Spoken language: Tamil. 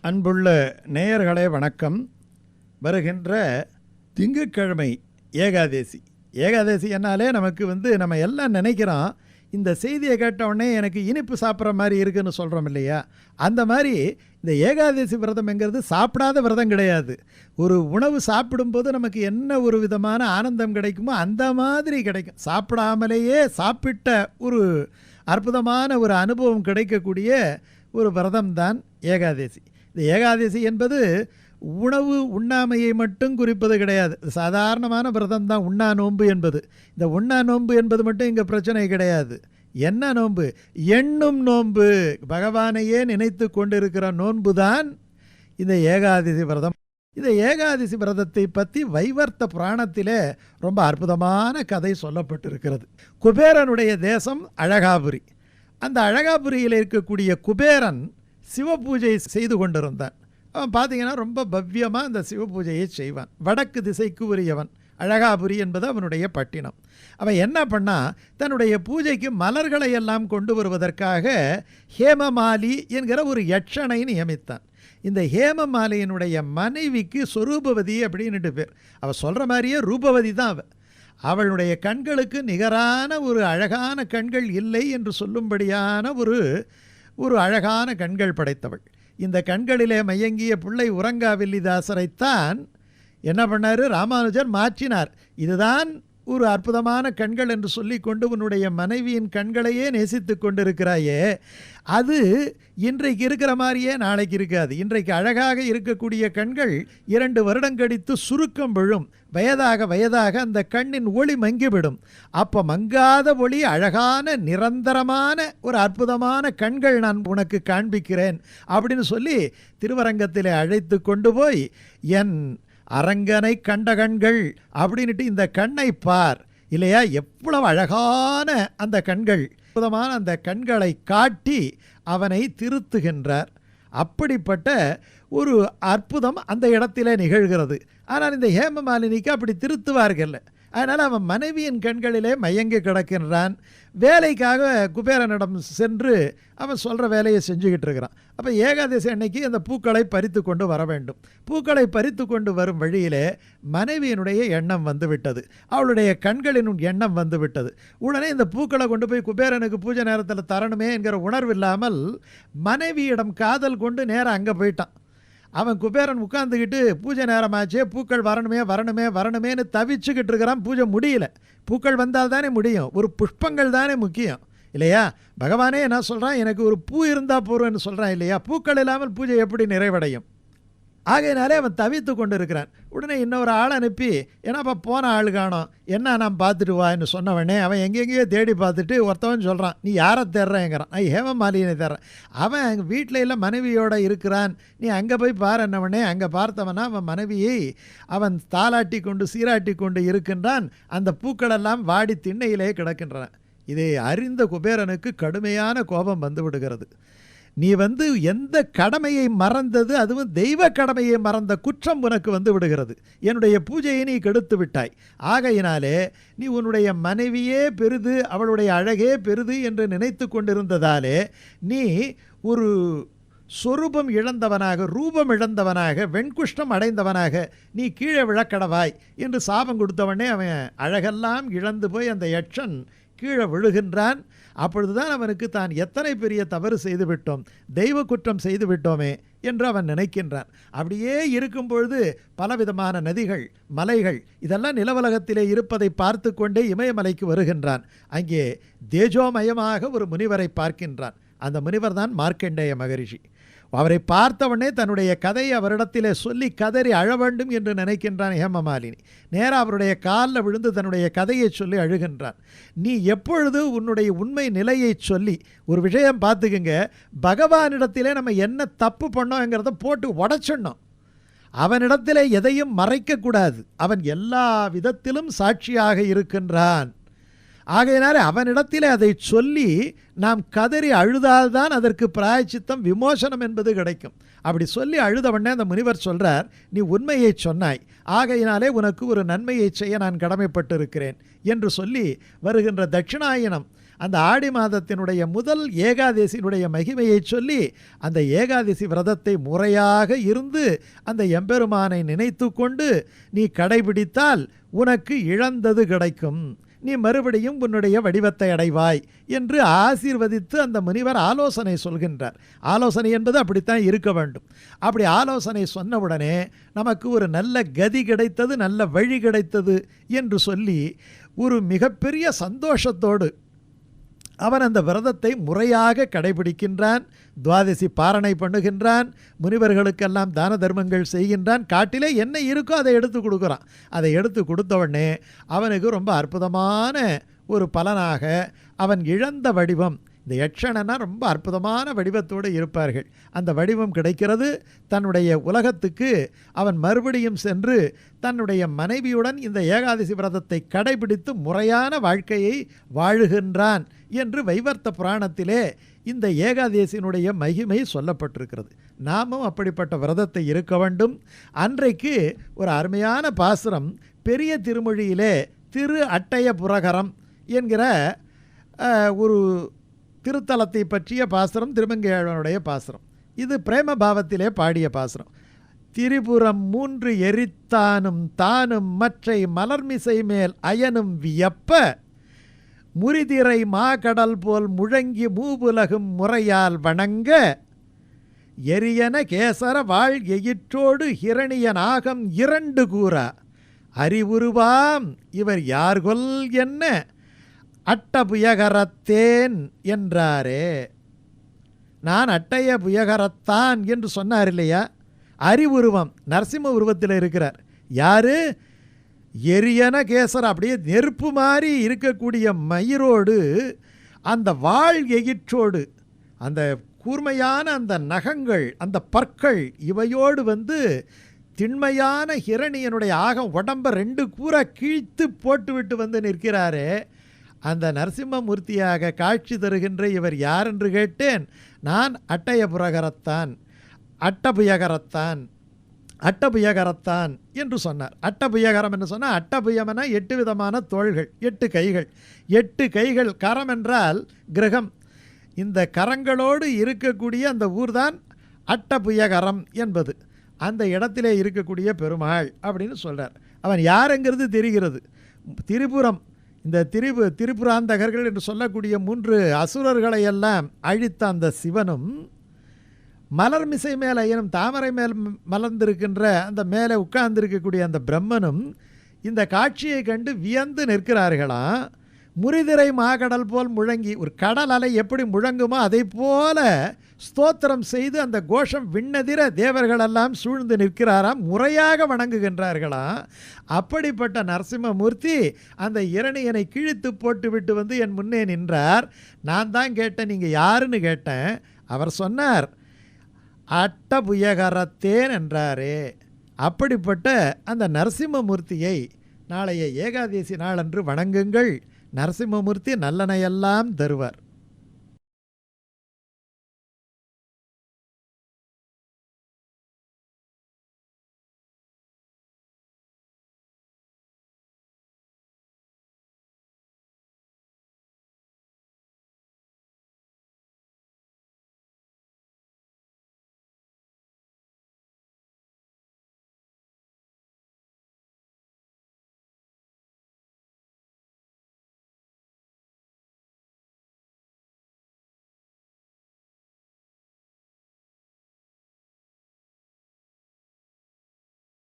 அன்புள்ள நேயர்களே வணக்கம். வருகின்ற திங்கட்கிழமை ஏகாதேசி. ஏகாதேசி என்னாலே நமக்கு வந்து நம்ம எல்லாம் நினைக்கிறோம் இந்த செய்தியை கேட்டவுடனே எனக்கு இனிப்பு சாப்பிட்ற மாதிரி இருக்குன்னு சொல்கிறோம் இல்லையா? அந்த மாதிரி இந்த ஏகாதேசி விரதம்ங்கிறது சாப்பிடாத விரதம் கிடையாது. ஒரு உணவு சாப்பிடும்போது நமக்கு என்ன ஒரு விதமான ஆனந்தம் கிடைக்குமோ அந்த மாதிரி கிடைக்கும். சாப்பிடாமலேயே சாப்பிட்ட ஒரு அற்புதமான ஒரு அனுபவம் கிடைக்கக்கூடிய ஒரு விரதம் தான் ஏகாதேசி. இந்த ஏகாதசி என்பது உணவு உண்ணாமையை மட்டும் குறிப்பது கிடையாது. சாதாரணமான விரதம் தான் உண்ணா நோன்பு என்பது. இந்த உண்ணா நோன்பு என்பது மட்டும் இங்கே பிரச்சனை கிடையாது. என்ன நோன்பு? எண்ணும் நோன்பு. பகவானையே நினைத்து கொண்டிருக்கிற நோன்பு தான் இந்த ஏகாதசி விரதம். இந்த ஏகாதசி விரதத்தை பற்றி வைவர்த்த புராணத்திலே ரொம்ப அற்புதமான கதை சொல்லப்பட்டிருக்கிறது. குபேரனுடைய தேசம் அழகாபுரி. அந்த அழகாபுரியில் இருக்கக்கூடிய குபேரன் சிவ பூஜை செய்து கொண்டிருந்தான். அவன் பார்த்தீங்கன்னா ரொம்ப பவ்யமாக அந்த சிவ பூஜையை செய்வான். வடக்கு திசைக்கு உரியவன். அழகாபுரி என்பது அவனுடைய பட்டினம். அவன் என்ன பண்ணா தன்னுடைய பூஜைக்கு மலர்களை எல்லாம் கொண்டு வருவதற்காக ஹேமமாலி என்கிற ஒரு யட்சனை நியமித்தான். இந்த ஹேமமாலையினுடைய மனைவிக்கு சொரூபவதி அப்படின்னுட்டு பேர். அவள் சொல்கிற மாதிரியே ரூபவதி தான் அவள் அவளுடைய கண்களுக்கு நிகரான ஒரு அழகான கண்கள் இல்லை என்று சொல்லும்படியான ஒரு ஒரு அழகான கண்கள் படைத்தவள். இந்த கண்களிலே மயங்கிய பிள்ளை உறங்காவில்லிதாசரைத்தான் என்ன பண்ணார்? ராமானுஜர் மாற்றினார். இதுதான் ஒரு அற்புதமான கண்கள் என்று சொல்லிக்கொண்டு உன்னுடைய மனைவியின் கண்களையே நேசித்து கொண்டிருக்கிறாயே அது இன்றைக்கு இருக்கிற மாதிரியே நாளைக்கு இருக்காது. இன்றைக்கு அழகாக இருக்கக்கூடிய கண்கள் இரண்டு வருடம் கடித்து சுருக்கம் விழும். வயதாக வயதாக அந்த கண்ணின் ஒளி மங்கிவிடும். அப்போ மங்காத ஒளி அழகான நிரந்தரமான ஒரு அற்புதமான கண்கள் நான் உனக்கு காண்பிக்கிறேன் அப்படின்னு சொல்லி திருவரங்கத்திலே அழைத்து கொண்டு போய் என் அரங்கனை கண்ட கண்கள் அப்படின்ட்டு இந்த கண்ணை பார். இல்லையா? எவ்வளவு அழகான அந்த கண்கள். அற்புதமான அந்த கண்களை காட்டி அவனை திருத்துகின்றார். அப்படிப்பட்ட ஒரு அற்புதம் அந்த இடத்திலே நிகழ்கிறது. ஆனால் இந்த ஹேமமாலினிக்கு அப்படி திருத்துவார்கள். அதனால் அவன் மனைவியின் கண்களிலே மயங்கி கிடக்கின்றான். வேலைக்காக குபேரனிடம் சென்று அவன் சொல்கிற வேலையை செஞ்சுக்கிட்டு இருக்கிறான். அப்போ ஏகாதசி அன்னைக்கு அந்த பூக்களை பறித்து கொண்டு வர வேண்டும். பூக்களை பறித்து கொண்டு வரும் வழியிலே மனைவியினுடைய எண்ணம் வந்து விட்டது அவளுடைய கண்களின் எண்ணம் வந்து விட்டது உடனே இந்த பூக்களை கொண்டு போய் குபேரனுக்கு பூஜை நேரத்தில் தரணுமே என்கிற உணர்வு இல்லாமல் மனைவியிடம் காதல் கொண்டு நேராக அங்கே போயிட்டான். அவன் குபேரன் உட்காந்துக்கிட்டு பூஜை நேரமாச்சே பூக்கள் வரணுமே வரணுமே வரணுமேன்னு தவிச்சுக்கிட்டு இருக்கிறான். பூஜை முடியல. பூக்கள் வந்தால் தானே முடியும். ஒரு புஷ்பங்கள் தானே முக்கியம். இல்லையா? பகவானே என்ன சொல்கிறான் எனக்கு ஒரு பூ இருந்தால் போகிறோன்னு சொல்கிறான் இல்லையா? பூக்கள் இல்லாமல் பூஜை எப்படி நிறைவடையும்? ஆகையினாலே அவன் தவித்து கொண்டு இருக்கிறான் உடனே இன்னொரு ஆள் அனுப்பி ஏன்னாப்பா போன ஆள் காணோம். என்ன நான் பார்த்துட்டு வான்னு சொன்னவனே அவன் எங்கெங்கேயோ தேடி பார்த்துட்டு ஒருத்தவன் சொல்கிறான் நீ யாரை தேடுறேங்கிறான் நான் ஹேமமாலினை தேடுறேன் அவன் எங்கள் வீட்டில் எல்லாம் மனைவியோடு இருக்கிறான். நீ அங்கே போய் பாரு என்னவனே அங்கே பார்த்தவனா அவன் மனைவியை அவன் தாளாட்டி கொண்டு சீராட்டி கொண்டு இருக்கின்றான். அந்த பூக்களெல்லாம் வாடி திண்ணையிலே கிடக்கின்றன. இதை அறிந்த குபேரனுக்கு கடுமையான கோபம் வந்து விடுகிறது. நீ வந்து எந்த கடமையை மறந்தது அதுவும் தெய்வ கடமையை மறந்த குற்றம் உனக்கு வந்து விடுகிறது. என்னுடைய பூஜையை நீ கெடுத்து விட்டாய். ஆகையினாலே நீ உன்னுடைய மனைவியே பெரிது அவளுடைய அழகே பெரிது என்று நினைத்து கொண்டிருந்ததாலே நீ ஒரு சொரூபம் இழந்தவனாக ரூபம் இழந்தவனாக வெண்குஷ்டம் அடைந்தவனாக நீ கீழே விழக்கடவாய் என்று சாபம் கொடுத்தவனே அவன் அழகெல்லாம் இழந்து போய் அந்த யட்சன் கீழே விழுகின்றான். அப்பொழுதுதான் அவனுக்கு தான் எத்தனை பெரிய தவறு செய்துவிட்டோம் தெய்வ குற்றம் செய்துவிட்டோமே என்று அவன் நினைக்கின்றான். அப்படியே இருக்கும் பொழுது பலவிதமான நதிகள் மலைகள் இதெல்லாம் நிலவலகத்திலே இருப்பதை பார்த்து கொண்டே இமயமலைக்கு வருகின்றான். அங்கே தேஜோமயமாக ஒரு முனிவரை பார்க்கின்றான். அந்த முனிவர் தான் மார்க்கண்டேய மகரிஷி. அவரை பார்த்தவொடனே தன்னுடைய கதையை அவரிடத்திலே சொல்லி கதறி அழ வேண்டும் என்று நினைக்கின்றான் ஹேமமாலினி. நேராக அவருடைய காலில் விழுந்து தன்னுடைய கதையை சொல்லி அழுகின்றான். நீ எப்பொழுது உன்னுடைய உண்மை நிலையை சொல்லி ஒரு விஷயம் பார்த்துக்குங்க. பகவானிடத்திலே நம்ம என்ன தப்பு பண்ணோங்கிறத போட்டு உடச்சிடணும். அவனிடத்திலே எதையும் மறைக்கக்கூடாது. அவன் எல்லா விதத்திலும் சாட்சியாக இருக்கின்றான். ஆகையினாலே அவனிடத்திலே அதை சொல்லி நாம் கதறி அழுதால்தான் அதற்கு பிராயச்சித்தம் விமோசனம் என்பது கிடைக்கும். அப்படி சொல்லி அழுதவொடனே அந்த முனிவர் சொல்கிறார் நீ உண்மையை சொன்னாய். ஆகையினாலே உனக்கு ஒரு நன்மையை செய்ய நான் கடமைப்பட்டிருக்கிறேன். என்று சொல்லி வருகின்ற தட்சிணாயனம் அந்த ஆடி மாதத்தினுடைய முதல் ஏகாதசியினுடைய மகிமையை சொல்லி அந்த ஏகாதசி விரதத்தை முறையாக இருந்து அந்த எம்பெருமானை நினைத்து கொண்டு நீ கடைபிடித்தால் உனக்கு இழந்தது கிடைக்கும். நீ மறுபடியும் உன்னுடைய வடிவத்தை அடைவாய் என்று ஆசீர்வதித்து அந்த முனிவர் ஆலோசனை சொல்கின்றார். ஆலோசனை என்பது அப்படித்தான் இருக்க வேண்டும். அப்படி ஆலோசனை சொன்னவுடனே நமக்கு ஒரு நல்ல கதி கிடைத்தது நல்ல வழி கிடைத்தது என்று சொல்லி ஒரு மிகப்பெரிய சந்தோஷத்தோடு அவன் அந்த விரதத்தை முறையாக கடைபிடிக்கின்றான் துவாதசி பாரணை பண்ணுகின்றான் முனிவர்களுக்கெல்லாம் தான தர்மங்கள் செய்கின்றான் காட்டிலே என்ன இருக்கோ அதை எடுத்து கொடுக்குறான். அதை எடுத்து கொடுத்தவொடனே அவனுக்கு ரொம்ப அற்புதமான ஒரு பலனாக அவன் இழந்த வடிவம் இந்த யட்சணனா ரொம்ப அற்புதமான வடிவத்தோடு இருப்பார்கள். அந்த வடிவம் கிடைக்கிறது தன்னுடைய உலகத்துக்கு. அவன் மறுபடியும் சென்று தன்னுடைய மனைவியுடன் இந்த ஏகாதசி விரதத்தை கடைபிடித்து முறையான வாழ்க்கையை வாழுகின்றான் என்று வைவர்த்த புராணத்திலே இந்த ஏகாதசியினுடைய மகிமை சொல்லப்பட்டிருக்கிறது. நாமும் அப்படிப்பட்ட விரதத்தை இருக்க வேண்டும். அன்றைக்கு ஒரு அருமையான பாசுரம் பெரிய திருமொழியிலே திரு அட்டைய புரகரம் என்கிற ஒரு திருத்தலத்தை பற்றிய பாசுரம் திருமங்கையாழ்வனுடைய பாசுரம். இது பிரேம பாவத்திலே பாடிய பாசுரம். திரிபுரம் மூன்று எரித்தானும் தானும் மற்றை மலர்மிசை மேல் அயனும் வியப்ப முறிதிரை மாகடல் போல் முழங்கி மூவுலகும் முறையால் வணங்க எரியன கேசர வாழ் எயிற்றோடு ஹிரணிய நாகம் இரண்டு கூறா அறிவுருவாம் இவர் யார்கொல் என்ன? அட்டபுயகரத்தேன் என்றாரே. நான் அட்டைய புயகரத்தான் என்று சொன்னார் இல்லையா? அறிவுருவம் நரசிம்ம உருவத்தில் இருக்கிறார். யாரு? எரியன கேசர் அப்படியே நெருப்பு மாதிரி இருக்கக்கூடிய மயிரோடு அந்த வாள் எகிற்றோடு அந்த கூர்மையான அந்த நகங்கள் அந்த பற்கள் இவையோடு வந்து திண்மையான ஹிரணியனுடைய ஆகம் உடம்பை ரெண்டு கூற கிழித்து போட்டுவிட்டு வந்து நிற்கிறாரே. அந்த நரசிம்மமூர்த்தியாக காட்சி தருகின்ற இவர் யார் என்று கேட்டேன்? நான் அட்டயபுரகரத்தான். அட்டபுயகரத்தான். அட்டபுயகரத்தான் என்று சொன்னார். அட்டபுயகரம் என்று சொன்னால் அட்டபுயமென எட்டு விதமான தோள்கள் எட்டு கைகள். எட்டு கைகள் கரம் என்றால் கிரகம். இந்த கரங்களோடு இருக்கக்கூடிய அந்த ஊர்தான் அட்டபுயகரம் என்பது. அந்த இடத்திலே இருக்கக்கூடிய பெருமாள் அப்படின்னு சொல்கிறார் அவன் யாருங்கிறது தெரிகிறது. திரிபுரம் இந்த திரிபு திரிபுராந்தகர்கள் என்று சொல்லக்கூடிய மூன்று அசுரர்களை எல்லாம் அழித்த அந்த சிவனும் மலர் மிசை மேலே எனும் தாமரை மேல் மலர்ந்திருக்கின்ற அந்த மேலே உட்கார்ந்திருக்கக்கூடிய அந்த பிரம்மனும் இந்த காட்சியை கண்டு வியந்து நிற்கிறார்களாம் முறிதிரை மாகடல் போல் முழங்கி ஒரு கடல் அலை எப்படி முழங்குமோ அதை போல ஸ்தோத்திரம் செய்து அந்த கோஷம் விண்ணதிர தேவர்களெல்லாம் சூழ்ந்து நிற்கிறாராம் முறையாக வணங்குகின்றார்களாம் அப்படிப்பட்ட நரசிம்மமூர்த்தி அந்த இரணியனை கிழித்து போட்டு விட்டு வந்து என் முன்னே நின்றார். நான் தான் கேட்டேன் நீங்கள் யாருன்னு கேட்டேன். அவர் சொன்னார் அட்டபுயகரத்தேன் என்றாரே. அப்படிப்பட்ட அந்த நரசிம்மமூர்த்தியை நாளைய ஏகாதசி நாளன்று வணங்குங்கள். நரசிம்மமூர்த்தி நல்லனையெல்லாம் தருவார்.